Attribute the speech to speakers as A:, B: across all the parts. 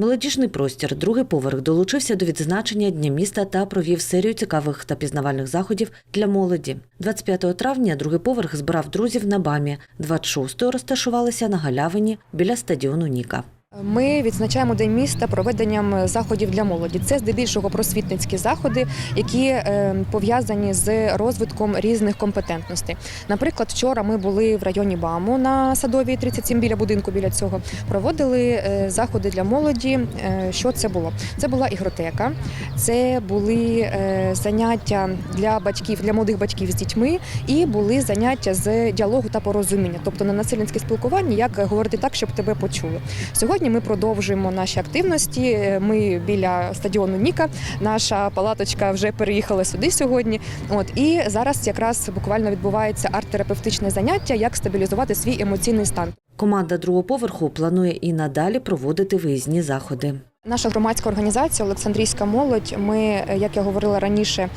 A: Молодіжний простір, другий поверх, долучився до відзначення Дня міста та провів серію цікавих та пізнавальних заходів для молоді. 25 травня другий поверх збирав друзів на БАМі, 26-го розташувалися на галявині біля стадіону Ніка.
B: Ми відзначаємо день міста проведенням заходів для молоді. Це здебільшого просвітницькі заходи, які е, пов'язані з розвитком різних компетентностей. Наприклад, вчора ми були в районі БАМу на садовій 37 біля будинку. Біля цього проводили е, заходи для молоді. Е, Що це було? Це була ігротека, це були заняття для батьків, для молодих батьків з дітьми, і були заняття з діалогу та порозуміння, тобто не насильницьке спілкування, як говорити так, щоб тебе почули. Сьогодні ми продовжуємо наші активності. Ми біля стадіону Ніка. Наша палаточка вже переїхала сюди сьогодні. От і зараз якраз буквально відбувається арт-терапевтичне заняття, як стабілізувати свій емоційний стан.
A: Команда другого поверху планує і надалі проводити виїзні заходи.
B: Наша громадська організація Олександрійська молодь. Ми, е, як я говорила раніше,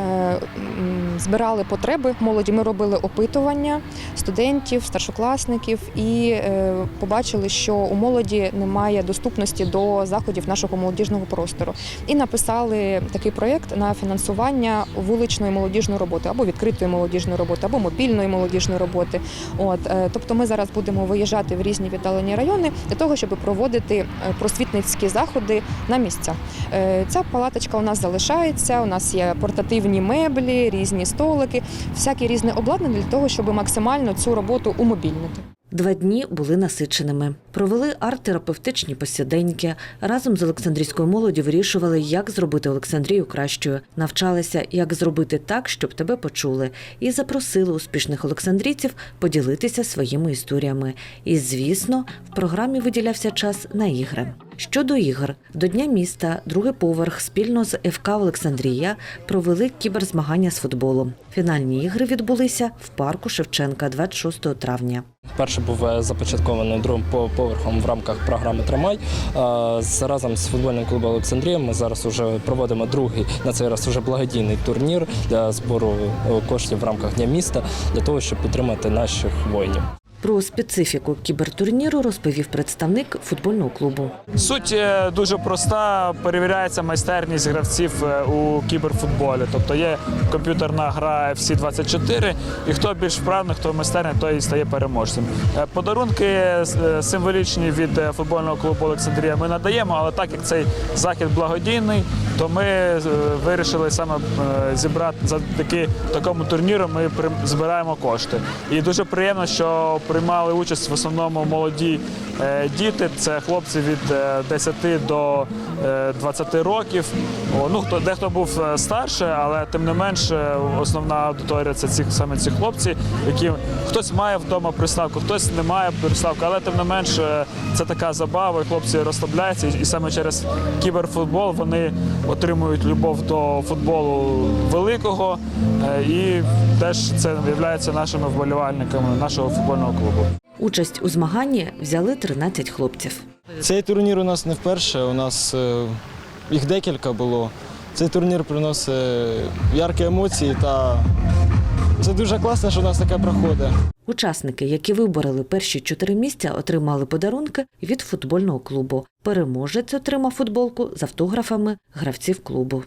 B: е, збирали потреби молоді. Ми робили опитування студентів, старшокласників і е, побачили, що у молоді немає доступності до заходів нашого молодіжного простору. І написали такий проєкт на фінансування вуличної молодіжної роботи або відкритої молодіжної роботи, або мобільної молодіжної роботи. От тобто, ми зараз будемо виїжджати в різні віддалені райони для того, щоб проводити просвітницькі заходи на місцях. Е, Ця палаточка у нас залишається. У нас є портативні меблі, різні столики, всяке різне обладнання для того, щоб максимально цю роботу умобільнити.
A: Два дні були насиченими. Провели арт-терапевтичні посіденьки. Разом з Олександрійською молоддю вирішували, як зробити Олександрію кращою. Навчалися, як зробити так, щоб тебе почули, і запросили успішних олександрійців поділитися своїми історіями. І, звісно, в програмі виділявся час на ігри. Щодо ігор, до Дня міста, другий поверх спільно з ФК Олександрія провели кіберзмагання з футболу. Фінальні ігри відбулися в парку Шевченка 26 травня.
C: Перший був е, започаткований другим по- поверхом в рамках програми Тримай. Е, Разом з футбольним клубом Олександрія ми зараз вже проводимо другий на цей раз вже благодійний турнір для збору е, коштів в рамках Дня міста для того, щоб підтримати наших воїнів.
A: Про специфіку кібертурніру розповів представник футбольного клубу.
D: Суть е, дуже проста. Перевіряється майстерність гравців е, у кіберфутболі. Тобто є комп'ютерна гра FC 24 і хто більш вправний, хто майстерний, той і стає переможцем. Е, Подарунки символічні від футбольного клубу Олександрія ми надаємо, але так як цей захід благодійний, то ми вирішили саме зібрати завдяки такому турніру. Ми збираємо кошти. І дуже приємно, що приймали участь в основному молоді е, діти. Це хлопці від е, 10 до е, 20 років. Ну хто дехто був е, старше, але тим не менш е, основна аудиторія це ці саме ці хлопці, які хтось має вдома приставку, хтось не має приставку, але тим не менш е, це така забава. і Хлопці розслабляються, і, саме через кіберфутбол вони отримують любов до футболу великого е, і теж це є нашими вболівальниками нашого футбольного клубу.
A: Участь у змаганні взяли 13 хлопців.
E: Цей турнір у нас не вперше, у нас е, їх декілька було. Цей турнір приносить яркі емоції та це дуже класно, що у нас таке проходить.
A: Учасники, які вибороли перші чотири місця, отримали подарунки від футбольного клубу. Переможець отримав футболку з автографами гравців клубу.